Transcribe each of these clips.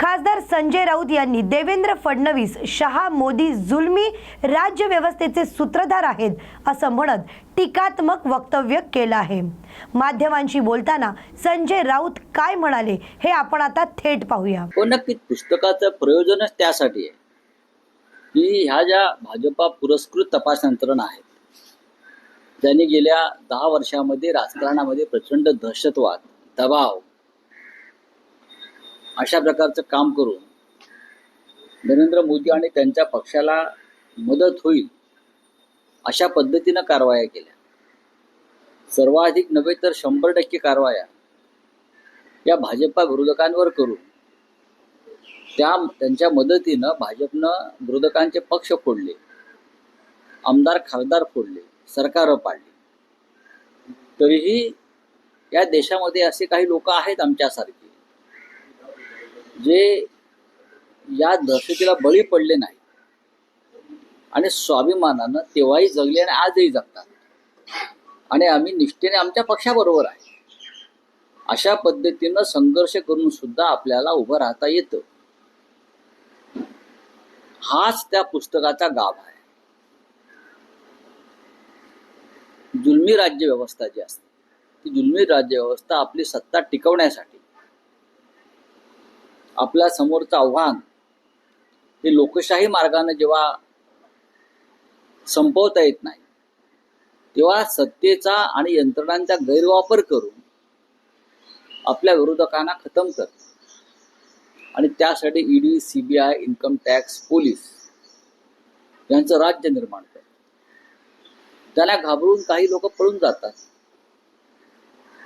खासदार संजय राऊत यांनी देवेंद्र फडणवीस शहा मोदी जुलमी राज्य व्यवस्थेचे सूत्रधार आहेत असं म्हणत टीकात्मक वक्तव्य केलं आहे. माध्यमांशी बोलताना संजय राऊत काय म्हणाले हे आपण आता थेट पाहूया. हो, नक्की पुस्तकाचं प्रयोजनच त्यासाठी आहे. की ह्या ज्या भाजपा पुरस्कृत तपास यंत्रणा आहेत त्यांनी गेल्या दहा वर्षामध्ये राजकारणामध्ये प्रचंड दहशतवाद दबाव अशा प्रकारचं काम करून नरेंद्र मोदी आणि त्यांच्या पक्षाला मदत होईल अशा पद्धतीनं कारवाया केल्या. सर्वाधिक नव्हे तर शंभर टक्के कारवाया या भाजपा विरोधकांवर करून त्या त्यांच्या मदतीनं भाजपनं विरोधकांचे पक्ष फोडले आमदार खासदार फोडले सरकार पाडली. तरीही या देशामध्ये असे काही लोक आहेत आमच्यासारखे. जे या दहशतीला बळी पडले नाही आणि स्वाभिमानानं तेव्हाही जगले आणि आजही जगतात. आणि आम्ही निष्ठेने आमच्या पक्षाबरोबर आहे. अशा पद्धतीनं संघर्ष करून सुद्धा आपल्याला उभं राहता येतं. हाच त्या पुस्तकाचा गाव आहे. जुलमी राज्य व्यवस्था जी असते ती जुलमी राज्य व्यवस्था आपली सत्ता टिकवण्यासाठी आपल्या समोरचं आव्हान हे लोकशाही मार्गाने जेव्हा संपवता येत नाही तेव्हा सत्तेचा आणि यंत्रणांचा गैरवापर करून आपल्या विरोधकांना खतम कर. आणि त्यासाठी ED CBI income tax police यांचं राज्य निर्माण कर. त्याला घाबरून काही लोक पळून जातात.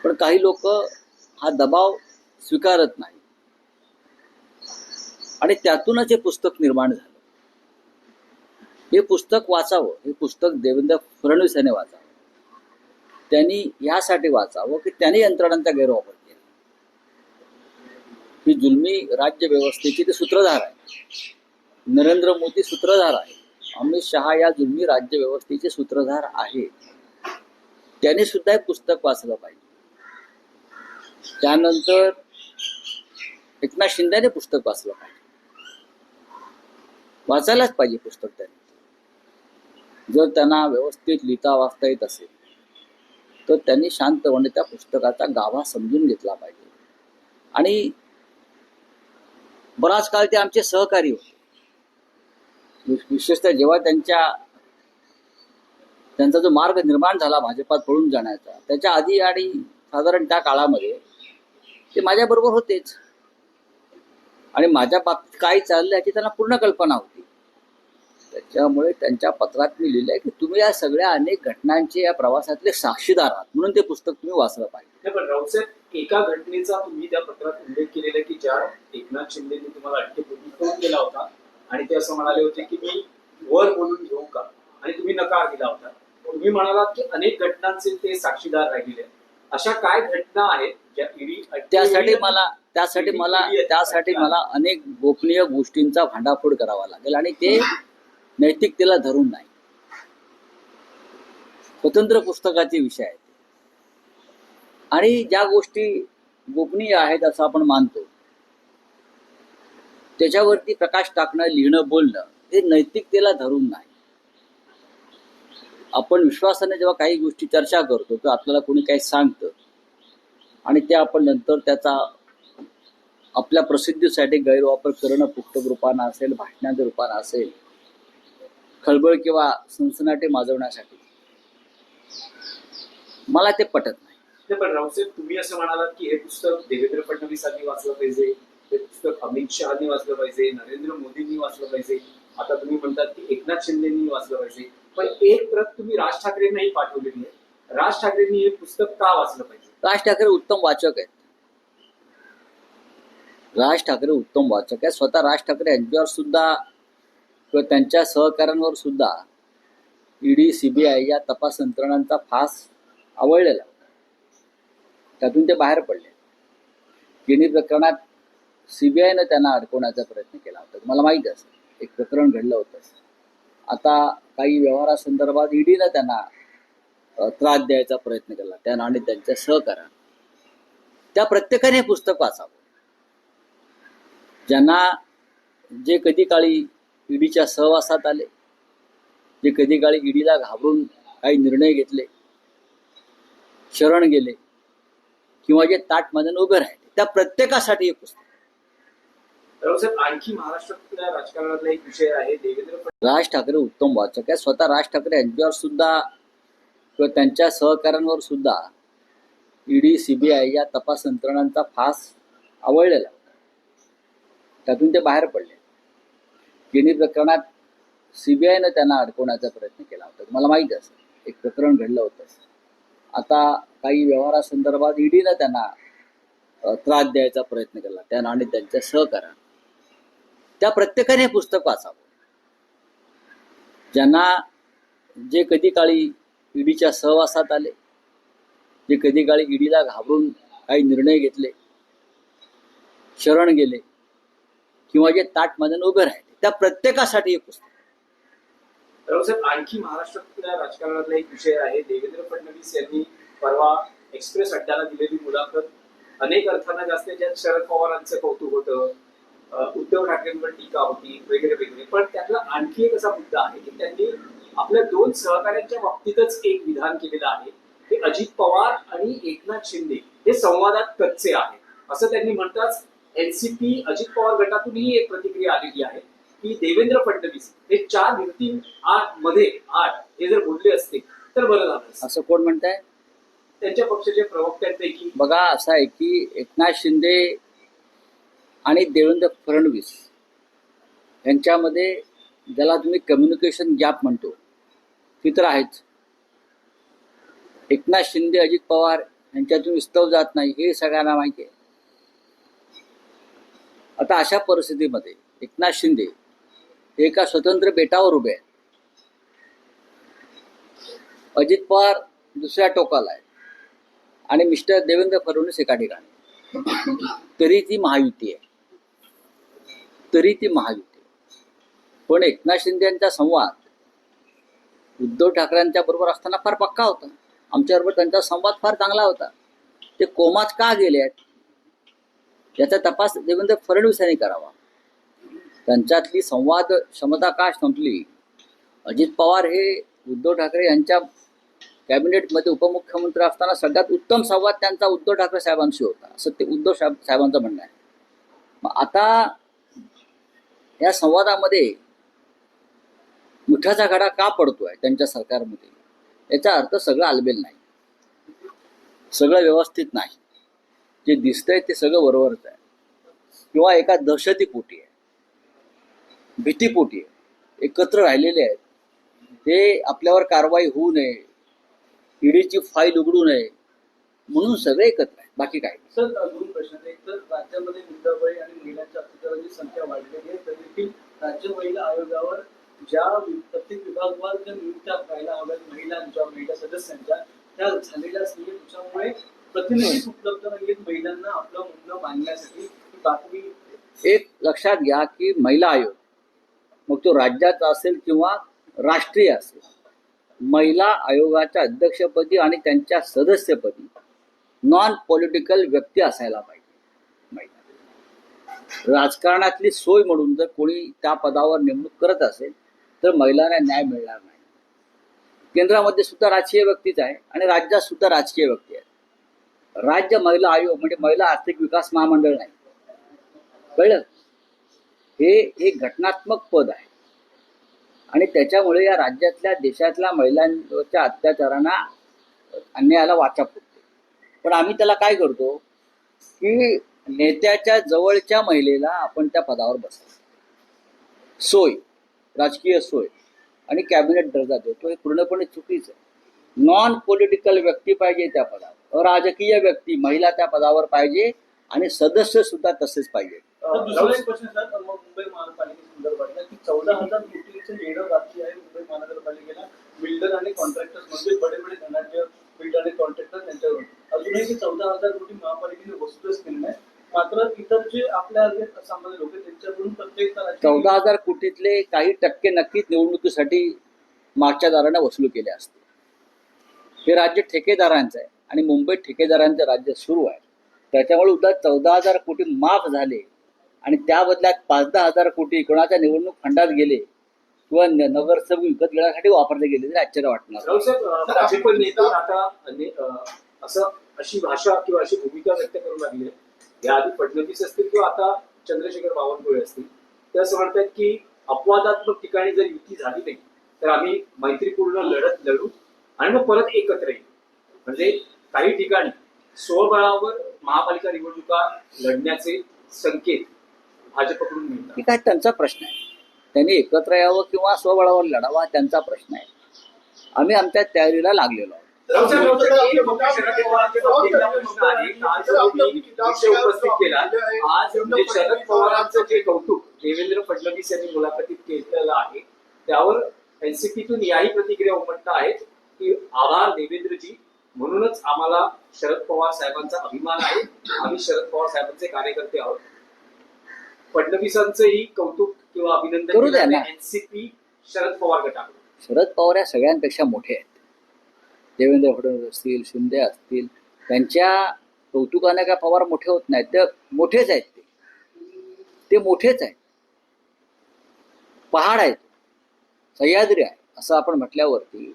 पण काही लोक हा दबाव स्वीकारत नाही आणि त्यातूनच हे पुस्तक निर्माण झालं. हे पुस्तक वाचावं हे पुस्तक देवेंद्र फडणवीस यांनी वाचावं. त्यांनी यासाठी वाचावं की त्यांनी यंत्रणांचा गैरवापर केला. ही जुलमी राज्य व्यवस्थेची ते सूत्रधार आहे. नरेंद्र मोदी सूत्रधार आहे. अमित शहा या जुलमी राज्य व्यवस्थेचे सूत्रधार आहेत त्याने सुद्धा हे पुस्तक वाचलं पाहिजे. त्यानंतर एकनाथ शिंदेने पुस्तक वाचलं पाहिजे. वाचायलाच पाहिजे पुस्तक त्यांनी. जर त्यांना व्यवस्थित लिहिता वाचता येत असेल तर त्यांनी शांतपणे त्या पुस्तकाचा गाभा समजून घेतला पाहिजे. आणि बराच काळ ते आमचे सहकारी होते. विशेषतः जेव्हा त्यांच्या त्यांचा जो मार्ग निर्माण झाला भाजपात पळून जाण्याचा त्याच्या आधी आणि साधारण त्या काळामध्ये ते माझ्याबरोबर होतेच. आणि माझ्या बाबतीत काय चाललं याची त्यांना पूर्ण कल्पना होती. त्याच्यामुळे त्यांच्या पत्रात मी लिहिलंय की तुम्ही या सगळ्या अनेक घटनांचे या प्रवासातले साक्षीदार आहात म्हणून ते पुस्तक तुम्ही वाचलं पाहिजे. पण राऊसाहेब एका घटनेचा तुम्ही त्या पत्रात उल्लेख केलेला की ज्या एकनाथ शिंदेने तुम्हाला अटकेपूर्वी फोन केला होता आणि ते असं म्हणाले होते की मी वर बोलून घेऊ का आणि तुम्ही नकार दिला होता. तुम्ही म्हणालात की अनेक घटनांचे ते साक्षीदार राहिले अशा काय घटना आहेत त्यासाठी मला त्यासाठी मला त्यासाठी मला अनेक गोपनीय गोष्टींचा भांडाफोड करावा लागेल आणि ते नैतिकतेला धरून नाही. स्वतंत्र पुस्तकाचे विषय आहेत. आणि ज्या गोष्टी गोपनीय आहेत असं आपण मानतो त्याच्यावरती प्रकाश टाकणं लिहिणं बोलणं हे नैतिकतेला धरून नाही. आपण विश्वासाने जेव्हा काही गोष्टी चर्चा करतो तर आपल्याला कोणी काही सांगतं आणि ते आपण नंतर त्याचा आपल्या प्रसिद्धीसाठी गैरवापर करणं पुस्तक रूपानं असेल भाषणाच्या रूपानं असेल खळबळ किंवा सनसनाटे माजवण्यासाठी. मला ते पटत नाही. पण रावसाहेब तुम्ही असं म्हणालात की हे पुस्तक देवेंद्र फडणवीसांनी वाचलं पाहिजे हे पुस्तक अमित शहानी वाचलं पाहिजे नरेंद्र मोदींनी वाचलं पाहिजे. आता तुम्ही म्हणतात की एकनाथ शिंदेनी वाचलं पाहिजे. पण एक प्रत तुम्ही राज ठाकरेंनाही पाठवलेली आहे. राज ठाकरेंनी हे पुस्तक का वाचलं पाहिजे? राज ठाकरे उत्तम वाचक आहेत. राज ठाकरे उत्तम वाचक आहेत. स्वतः राज ठाकरे यांच्यावर सुद्धा किंवा त्यांच्या सहकाऱ्यांवर सुद्धा ईडी सीबीआय या तपास यंत्रणांचा फास आवळलेला होता. त्यातून ते बाहेर पडले. गिनी प्रकरणात सीबीआयनं त्यांना अडकवण्याचा प्रयत्न केला होता. मला माहीत असेल एक प्रकरण घडलं होतं. आता काही व्यवहारासंदर्भात ईडीनं त्यांना त्रास द्यायचा प्रयत्न केला. त्यांना आणि त्यांच्या सहकार्यानं. त्या प्रत्येकाने हे पुस्तक वाचावं. ज्यांना जे कधी काळी ईडीच्या सहवासात आले जे कधी काळी ईडीला घाबरून काही निर्णय घेतले शरण गेले किंवा जे ताट मधून उभे राहिले त्या प्रत्येकासाठी हे पुस्तक. आणखी महाराष्ट्रातल्या राजकारणातला एक विषय आहे? देवेंद्र राज ठाकरे उत्तम वाचक आहे स्वतः राज ठाकरे यांच्यावर सुद्धा किंवा त्यांच्या सहकाऱ्यांवर सुद्धा ईडी सीबीआय या तपास यंत्रणांचा फास आवळलेला. होता त्यातून ते बाहेर पडले. गिनी प्रकरणात सीबीआयनं त्यांना अडकवण्याचा प्रयत्न केला होता. तुम्हाला माहिती असेल एक प्रकरण घडलं होतं. आता काही व्यवहारासंदर्भात ईडीनं त्यांना त्रास द्यायचा प्रयत्न केला. त्यांना आणि त्यांच्या सहकाऱ्यांना. त्या प्रत्येकाने पुस्तक वाचावं. ज्यांना जे कधी काळी ईडीच्या सहवासात आले. जे कधी काळी ईडीला घाबरून काही निर्णय घेतले शरण गेले किंवा जे ताट मधून उभे राहिले त्या प्रत्येकासाठी हे पुस्तक. रावसाहेब आणखी महाराष्ट्रातल्या राजकारणातला एक विषय आहे. देवेंद्र फडणवीस यांनी परवा एक्सप्रेस अड्ड्याला दिलेली मुलाखत. अनेक अर्थानं जास्त ज्यात शरद पवारांचं कौतुक होतं. उद्धव ठाकरेंवर टीका होती वगैरे वगैरे. पण त्यातला आणखी एक असा मुद्दा आहे की त्यांनी आपल्या दोन सहकाऱ्यांच्या बाबतीतच एक विधान केलेलं आहे. ते अजित पवार आणि एकनाथ शिंदे हे संवादात कच्चे आहेत. असं त्यांनी म्हणताच एनसीपी अजित पवार गटातूनही एक प्रतिक्रिया आलेली आहे की देवेंद्र फडणवीस हे चार भिंती आठमध्ये आठ हे जर बोलले असते तर बरं झालं. असं कोण म्हणताय? त्यांच्या पक्षाचे प्रवक्त्यांपैकी बघा असं आहे की एकनाथ शिंदे आणि देवेंद्र फडणवीस यांच्यामध्ये ज्याला तुम्ही कम्युनिकेशन गॅप म्हणतो ती तर आहेच एकनाथ शिंदे अजित पवार यांच्यातून विस्तव जात नाही हे सगळ्यांना माहिती आहे. आता अशा परिस्थितीमध्ये एकनाथ शिंदे हे एका स्वतंत्र बेटावर उभे आहेत. अजित पवार दुसऱ्या टोकाला आहे आणि मिस्टर देवेंद्र फडणवीस एका ठिकाणी तरी ती महायुती आहे. तरी ती महायुती पण एकनाथ शिंदे यांचा संवाद उद्धव ठाकरेंच्या बरोबर असताना फार पक्का होता. आमच्याबरोबर त्यांचा संवाद फार चांगला होता. ते कोमात का गेले आहेत? याचा तपास देवेंद्र फडणवीस यांनी करावा. त्यांच्यातली संवाद क्षमता का संपली? अजित पवार हे उद्धव ठाकरे यांच्या कॅबिनेटमध्ये उपमुख्यमंत्री असताना सगळ्यात उत्तम संवाद त्यांचा उद्धव ठाकरे साहेबांशी होता. असं ते उद्धव साहेब साहेबांचं म्हणणं आहे. मग आता या संवादामध्ये मिठाचा घडा का पडतोय त्यांच्या सरकारमध्ये? याचा अर्थ सगळं आलबेल नाही. सगळं व्यवस्थित नाही. जे दिसतंय ते सगळं बरोबरच आहे. किंवा एका दहशतीपोटी आहे. भीतीपोटी आहे. एकत्र राहिलेले आहेत. ते आपल्यावर कारवाई होऊ नये. ईडीची फाईल उघडू नये. म्हणून सगळे एकत्र आहेत. बाकी काय सर दोन प्रश्न एक तर राज्यामध्ये मुद्दाबळी आणि महिलांच्या अत्याचाराची संख्या वाढलेली आहे. तरी देखील राज्य महिला आयोगावर ज्या प्रत्येक विभागवर ज्या नियुक्त्या व्हायला हव्यात महिलांच्या महिला सदस्यांच्या त्या झालेल्या नाहीये त्याच्यामुळे उपलब्ध नाहीयेत. महिलांना आपलं म्हणणं मांडण्यासाठी बातमी एक लक्षात घ्या की महिला आयोग मग तो राज्याचा असेल किंवा राष्ट्रीय असेल महिला आयोगाच्या अध्यक्षपदी आणि त्यांच्या सदस्यपदी नॉन पॉलिटिकल व्यक्ती असायला पाहिजे राजकारणातली सोय म्हणून जर कोणी त्या पदावर नेमणूक करत असेल तर महिलांना न्याय मिळणार नाही. केंद्रामध्ये सुद्धा राजकीय व्यक्तीच आहे आणि राज्यात सुद्धा राजकीय व्यक्ती आहे राज्य महिला आयोग म्हणजे महिला आर्थिक विकास महामंडळ नाही. कळलं? हे एक घटनात्मक पद आहे. आणि त्याच्यामुळे या राज्यातल्या देशातल्या महिलांच्या अत्याचारांना अन्यायाला वाचा फुटते पण आम्ही त्याला काय करतो? की नेत्याच्या जवळच्या महिलेला आपण त्या पदावर बसतो सोय. राजकीय सोय आणि कॅबिनेट दर्जा देतो हे पूर्णपणे चुकीचं आहे. नॉन पॉलिटिकल व्यक्ती पाहिजे त्या पदावर. अराजकीय व्यक्ती महिला त्या पदावर पाहिजे आणि सदस्य सुद्धा तसेच पाहिजे. तर दुसरा एक प्रश्न सर मग मुंबई महानगरपालिकेसंदर्भातला की चौदा हजार कोटीचं येणं बाकी आहे मुंबई महानगरपालिकेला. बिल्डर आणि कॉन्ट्रॅक्टर्स म्हणजे बडे बडे धनाढ्य बिल्डर आणि कॉन्ट्रॅक्टर त्यांच्यावर अजूनही चौदा हजार कोटी महापालिकेने वसूलच केले नाही मात्र इतर जे आपल्या सामान्य लोक त्यांच्याकडून प्रत्येक चौदा हजार कोटीतले काही टक्के नक्कीच निवडणुकीसाठी मागच्या दाराने वसूल केले असते. हे राज्य ठेकेदारांचं आहे आणि मुंबईत ठेकेदारांचं राज्य सुरू आहे. त्याच्यामुळे उद्या चौदा हजार कोटी माफ झाले आणि त्या बदल्यात पाच दहा हजार कोटी कोणाच्या निवडणूक फंडात गेले किंवा नगरसेवक विकत घेण्यासाठी वापरले गेले तरी आश्चर्य वाटणार. असं अशी भाषा किंवा अशी भूमिका व्यक्त करू लागली या आधी फडणवीस असतील किंवा आता चंद्रशेखर बावनकुळे असतील ते असं म्हणतात की अपवादात्मक ठिकाणी जर युती झाली नाही तर आम्ही मैत्रीपूर्ण लढत लढू आणि मग परत एकत्र येऊ. म्हणजे काही ठिकाणी स्वबळावर महापालिका निवडणुका लढण्याचे संकेत भाजपकडून मिळतात. ठीक आहे त्यांचा प्रश्न आहे. त्यांनी एकत्र यावं किंवा स्वबळावर लढावा त्यांचा प्रश्न आहे. आम्ही आमच्या तयारीला लागलेलो आहोत. आहे. उपस्थित केला आज म्हणजे शरद पवारांचं जे कौतुक देवेंद्र फडणवीस यांनी मुलाखतीत केलेलं आहे त्यावर एनसीपीतून याही प्रतिक्रिया उमटत आहेत की आभार देवेंद्रजी म्हणूनच आम्हाला शरद पवार साहेबांचा अभिमान आहे आम्ही शरद पवार साहेबांचे कार्यकर्ते आहोत फडणवीसांचंही कौतुक किंवा अभिनंदन करू द्या ना. एनसीपी शरद पवार गटाकडून शरद पवार या सगळ्यांपेक्षा मोठे आहेत देवेंद्र फडणवीस असतील शिंदे असतील त्यांच्या कौतुकाने काय पवार मोठे होत नाहीत ते मोठेच आहेत ते ते मोठेच आहेत पहाड आहेत सह्याद्री आहे असं आपण म्हटल्यावरती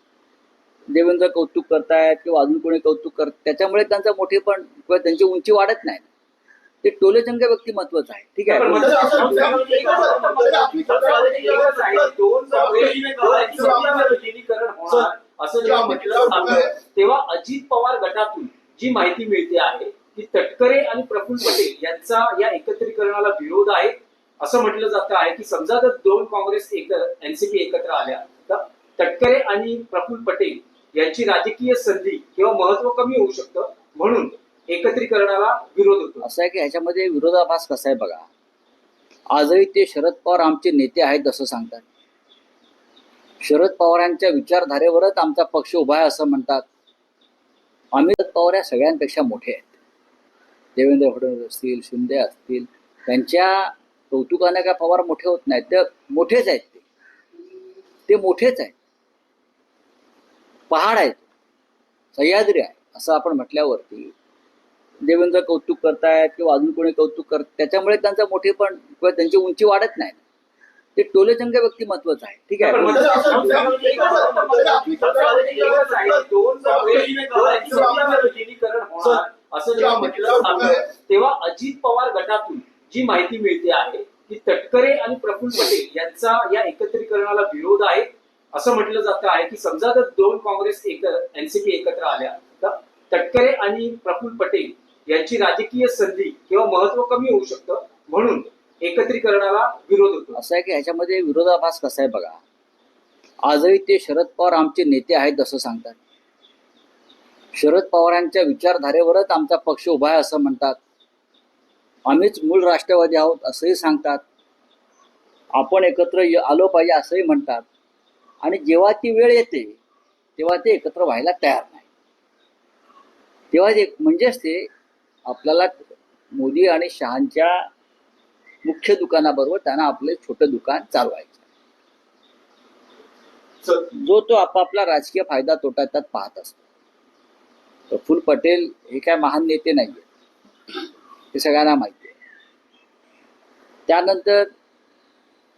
देवेंद्र कौतुक करतायत किंवा अजून कोणी कौतुक करत त्याच्यामुळे त्यांचं मोठेपण किंवा त्यांची उंची वाढत नाही ते टोलेचंग व्यक्तिमत्वच आहे ठीक आहे असं जेव्हा म्हटलं जातं तेव्हा अजित पवार गटातून जी माहिती मिळते आहे की तटकरे आणि प्रफुल्ल पटेल यांचा या एकत्रीकरणाला विरोध आहे. असं म्हटलं जातं आहे की समजा जर दोन काँग्रेस एक एनसीपी एकत्र आल्या तर तटकरे आणि प्रफुल्ल पटेल यांची राजकीय संधी किंवा महत्त्व कमी होऊ शकतं. म्हणून एकत्रीकरणाला विरोध होतो. असं आहे की ह्याच्यामध्ये विरोधाभास कसा आहे बघा? आजही ते शरद पवार आमचे नेते आहेत असं सांगतात. शरद पवारांच्या विचारधारेवरच आमचा पक्ष उभा आहे असं म्हणतात. अमित पवार या सगळ्यांपेक्षा मोठे आहेत. देवेंद्र फडणवीस असतील शिंदे असतील त्यांच्या कौतुकाने काय पवार मोठे होत नाहीत? ते मोठेच आहेत ते. ते मोठेच आहेत. पहाड आहेत. सह्याद्री आहे असं आपण म्हटल्यावरती देवेंद्र कौतुक करतायत किंवा अजून कोणी कौतुक करत त्याच्यामुळे त्यांचं मोठेपण किंवा त्यांची उंची वाढत नाही ते टोलेचंग व्यक्तिमत्वच आहे. ठीक आहे? तेव्हा अजित पवार गटातून जी माहिती मिळते आहे की तटकरे आणि प्रफुल्ल पटेल यांचा या एकत्रीकरणाला विरोध आहे. असं म्हटलं जातं आहे की समजा जर दोन काँग्रेस एक एनसीपी एकत्र आल्या तर तटकरे आणि प्रफुल्ल पटेल यांची राजकीय संधी किंवा महत्त्व कमी होऊ शकतं. म्हणून एकत्रीकरणाला विरोध होतो. असं आहे की ह्याच्यामध्ये विरोधाभास कसा आहे बघा. आजही ते शरद पवार आमचे नेते आहेत असं सांगतात. शरद पवारांच्या विचारधारेवरच आमचा पक्ष उभा आहे असं म्हणतात. आम्हीच मूळ राष्ट्रवादी आहोत असंही सांगतात. आपण एकत्र आलो पाहिजे असंही म्हणतात. आणि जेव्हा ती वेळ येते तेव्हा ते एकत्र व्हायला तयार नाही. तेव्हा ते म्हणजेच ते आपल्याला मोदी आणि शहांच्या मुख्य दुकानाबरोबर त्यांना आपलं छोटं दुकान चालवायचं. जो तो आपापला राजकीय फायदा तोटा त्यात पाहत असतो. प्रफुल्ल पटेल हे काय महान नेते नाहीये. हे सगळ्यांना माहिती आहे. त्यानंतर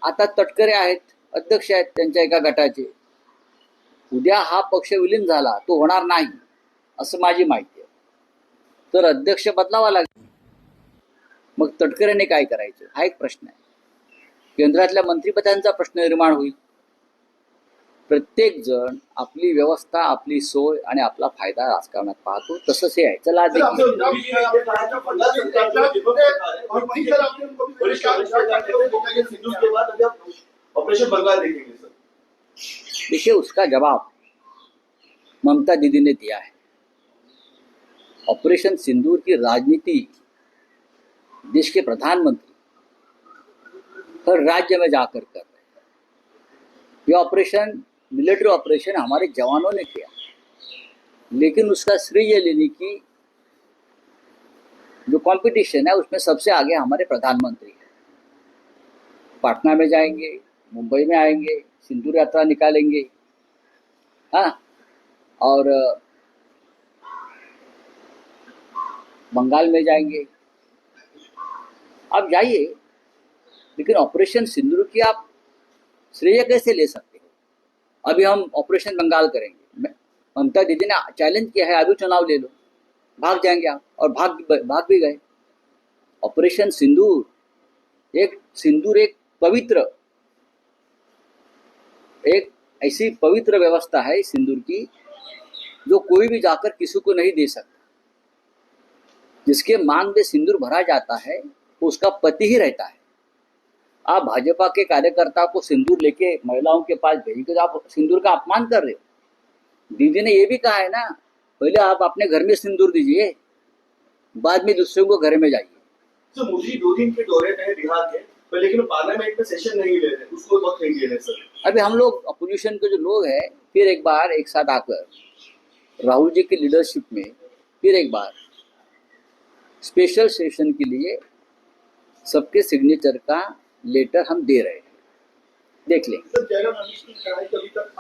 आता तटकरे आहेत अध्यक्ष आहेत त्यांच्या एका गटाचे. उद्या हा पक्ष विलीन झाला तो होणार नाही असं माझी माहिती आहे. तर अध्यक्ष बदलावा लागेल. मग तटकरेने काय करायचं? हा एक प्रश्न आहे. केंद्रातल्या मंत्रिपदांचा प्रश्न निर्माण होईल. प्रत्येक जण आपली व्यवस्था आपली सोय आणि आपला फायदा राजकारणात पाहतो. तसंच हे आहे. चला देखिए उसका जवाब ममता दीदी ने दिया है. ऑपरेशन सिंदूर की राजनीति देश के प्रधानमंत्री हर राज्य में जाकर कर रहे हैं। ये ऑपरेशन मिलिट्री ऑपरेशन हमारे जवानों ने किया। लेकिन उसका श्रेय लेने की जो कंपटीशन है, उसमें सबसे आगे हमारे प्रधानमंत्री हैं। पटना में जाएँगे, मुंबई में आएँगे, सिंदूर यात्रा निकालेंगे। हाँ और, बंगाल में जाएँगे। आप जाइए, लेकिन ऑपरेशन सिंदूर की आप श्रेय कैसे ले सकते हो? अभी हम ऑपरेशन बंगाल करेंगे। ममता दीदी ने चैलेंज किया है अभी चुनाव ले लो। भाग जाएँगे आप, और भाग भाग भी गए। ऑपरेशन सिंदूर, एक सिंदूर एक पवित्र, एक ऐसी पवित्र व्यवस्था है सिंदूर की, जो कोई भी जाकर किसी को नहीं दे सकता। जिसके मांग में सिंदूर भरा जाता है उसका पति ही रहता है। आप भाजपा के कार्यकर्ता को सिंदूर लेके महिलाओं के पास भेजकर आप सिंदूर का अपमान कर रहे हो। दीदी ने ये भी कहा है ना पहले आप अपने घर में सिंदूर दीजिए बाद में दूसरों को घर में जाइए। सर जी दो दिन के दौरे है बिहार के पर लेकिन पार्लियामेंट में सेशन नहीं ले रहे उसको वक्त नहीं दे रहे सर। अभी हम लोग अपोजिशन के जो लोग हैं फिर एक बार एक साथ आकर राहुल जी की लीडरशिप में फिर एक बार स्पेशल सेशन के लिए सबके सिग्नेचर का लेटर हम दे रहे हैं। देख लें। सर जयराम रमेश ने कहा कि अभी तक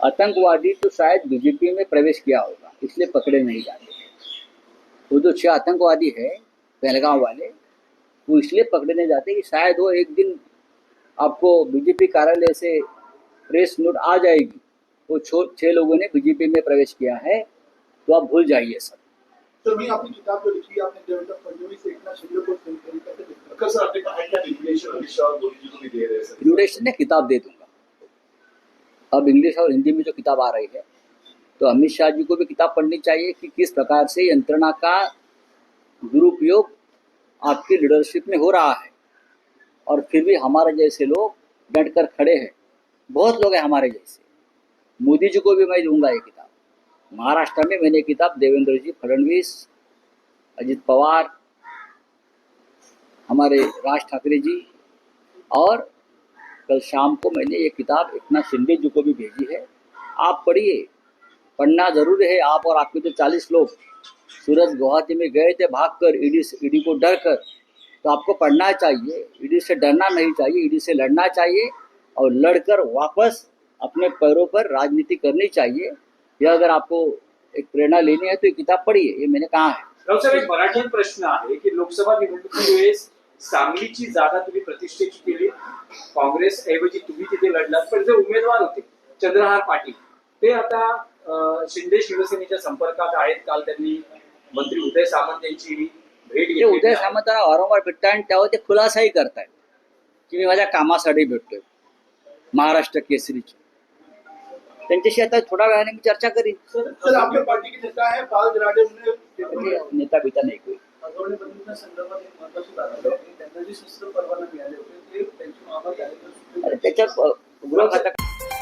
आतंकवादी तो शायद बीजेपी में प्रवेश किया होगा इसलिए पकड़े नहीं जाते वो जो छह आतंकवादी है पहलगांव वाले वो इसलिए पकड़े नहीं जाते कि शायद वो एक दिन आपको बीजेपी कार्यालय से प्रेस नोट आ जाएगी। वो छो छह लोगों ने बीजेपी में प्रवेश किया है तो आप भूल जाइए सब। सर मैं अपनी किताब जो लिखी आपने देवेंद्र फडणवीस एक नाथ शिंदे को सही तरीके से लिखा सर आपने कहा क्या इंग्लिश अमित शाह और मोदी जी को भी दे रहे हैं सर। ड्यूरेशन ने किताब दे दूँगा। अब इंग्लिश और हिंदी में जो किताब आ रही है तो अमित शाह जी को भी किताब पढ़नी चाहिए कि किस प्रकार से यंत्रणा का दुरुपयोग आपकी लीडरशिप में हो रहा है। और फिर भी हमारे जैसे लोग डट कर खड़े हैं। बहुत लोग हैं हमारे जैसे। मोदी जी को भी मैं दूँगा ये किताब। महाराष्ट्र में मैंने किताब देवेंद्र जी फडणवीस, अजित पवार, हमारे राज ठाकरे जी, और कल शाम को मैंने ये किताब इतना शिंदे जी को भी भेजी है। आप पढ़िए, पढ़ना ज़रूरी है आप और आपके जो चालीस लोग। सूरज गुवाहाटी में गए थे भागकर, ईडी से, ईडी को डर कर तो आपको पढ़ना चाहिए। ईडी से डरना नहीं चाहिए, ईडी से लड़ना चाहिए और लड़कर वापस अपने पैरों पर राजनीति करनी चाहिए। या अगर आपको एक प्रेरणा लेनी है तो ये किताब पढ़िए ये मैंने कहा है। रावसाहेब एक मराठीत प्रश्न आहे की लोकसभा निवडणुकीवेळेस सांगलीची जागा तुम्ही प्रतिष्ठेची केली? काँग्रेस ऐवजी तुम्ही तिथे लढलात पण जे उमेदवार होते चंद्रहार पाटील ते आता शिंदे शिवसेनेच्या संपर्कात आहेत. काल त्यांनी मंत्री उदय सामंत यांची भेट घेतली. उदय सामंतांना वारंवार भेटतात आणि त्यावर ते खुलासाही करतायत. की मी माझ्या कामासाठी भेटतोय. महाराष्ट्र केसरीची. त्यांच्याशी आता थोड्या वेळाने मी चर्चा करीन. सर आपके पार्टी के नेता बिता नाही त्याच्यात